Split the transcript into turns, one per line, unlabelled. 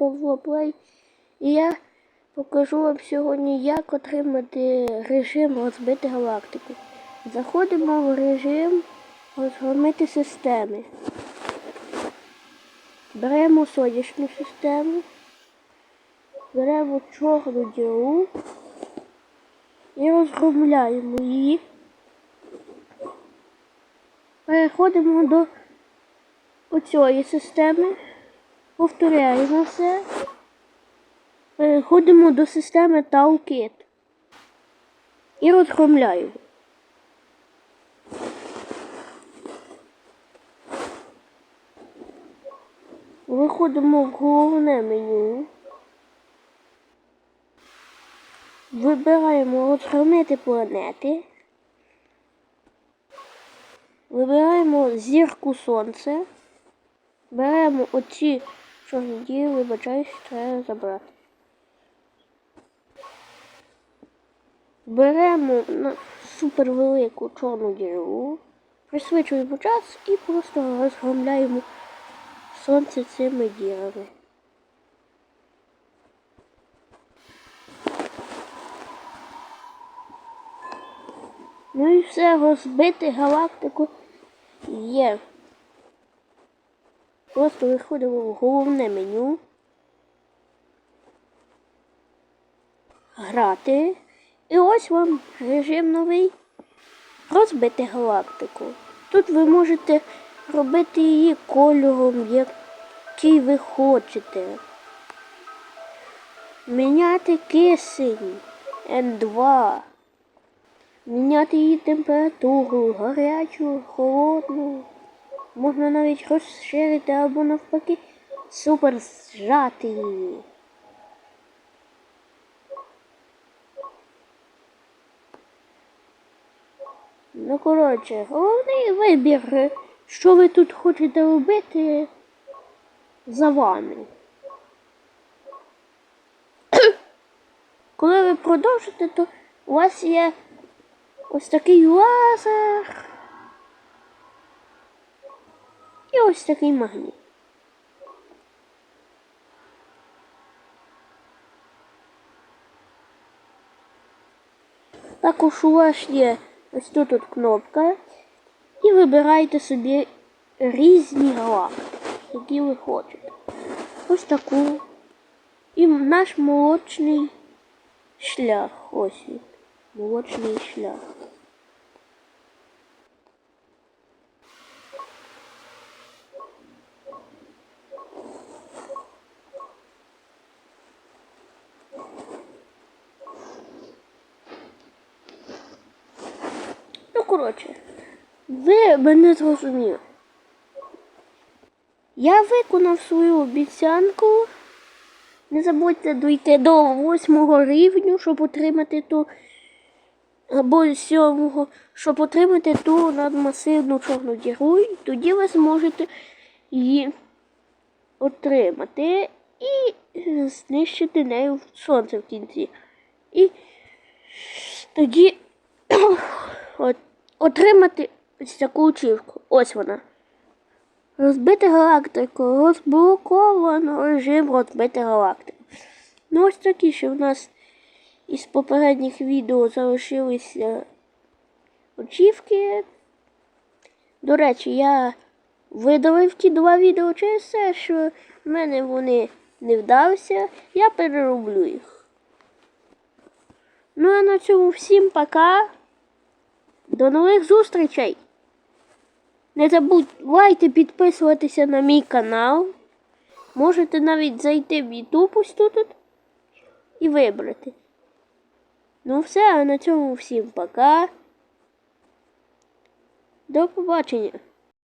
Павло Плей. І я покажу вам сьогодні, як отримати режим розбити галактику. Заходимо в режим розгромити системи. Беремо сонячну систему, беремо чорну діру і розгромляємо її. Переходимо до оцієї системи, повторяємо все. Переходимо до системи Таукет і розгромляємо. Виходимо в головне меню. Вибираємо розгромити планети. Вибираємо зірку сонце. Беремо оці чорні дії, вибачаюсь, треба забрати. Беремо на супервелику чорну діру, пришвидшуємо час і просто розгромляємо сонце цими дірами. Ну і все, розбити галактику є. Просто виходимо в головне меню. Грати. І ось вам режим новий. Розбити галактику. Тут ви можете робити її кольором, який ви хочете. Міняти кисень N2. Міняти її температуру, гарячу, холодну. Можна навіть розширити або навпаки супер зжати. Ну, коротше, головний вибір, що ви тут хочете робити за вами. Коли ви продовжите, то у вас є ось такий лазер. І ось такий магніт. Також у вас є ось тут от кнопка. І вибирайте собі різні галактики, які ви хочете. Ось таку. І наш молочний шлях. Ось він. Молочний шлях. Ну, коротше, ви мене зрозуміли. Я виконав свою обіцянку. Не забудьте дойти до восьмого рівню, щоб отримати ту або сьомого, щоб отримати ту надмасивну чорну діру, і тоді ви зможете її отримати і знищити нею сонце в кінці. І тоді от, отримати ось таку очівку. Ось вона. Розбити галактику. Розблоковано режим розбити галактику. Ну ось такі, що в нас із попередніх відео залишилися очівки. До речі, я видалив ті два відео через те, що в мене вони не вдалися. Я перероблю їх. Ну а на цьому всім пока. До нових зустрічей! Не забувайте підписуватися на мій канал. Можете навіть зайти в YouTube ось тут і вибрати. Ну все, а на цьому всім пока. До побачення.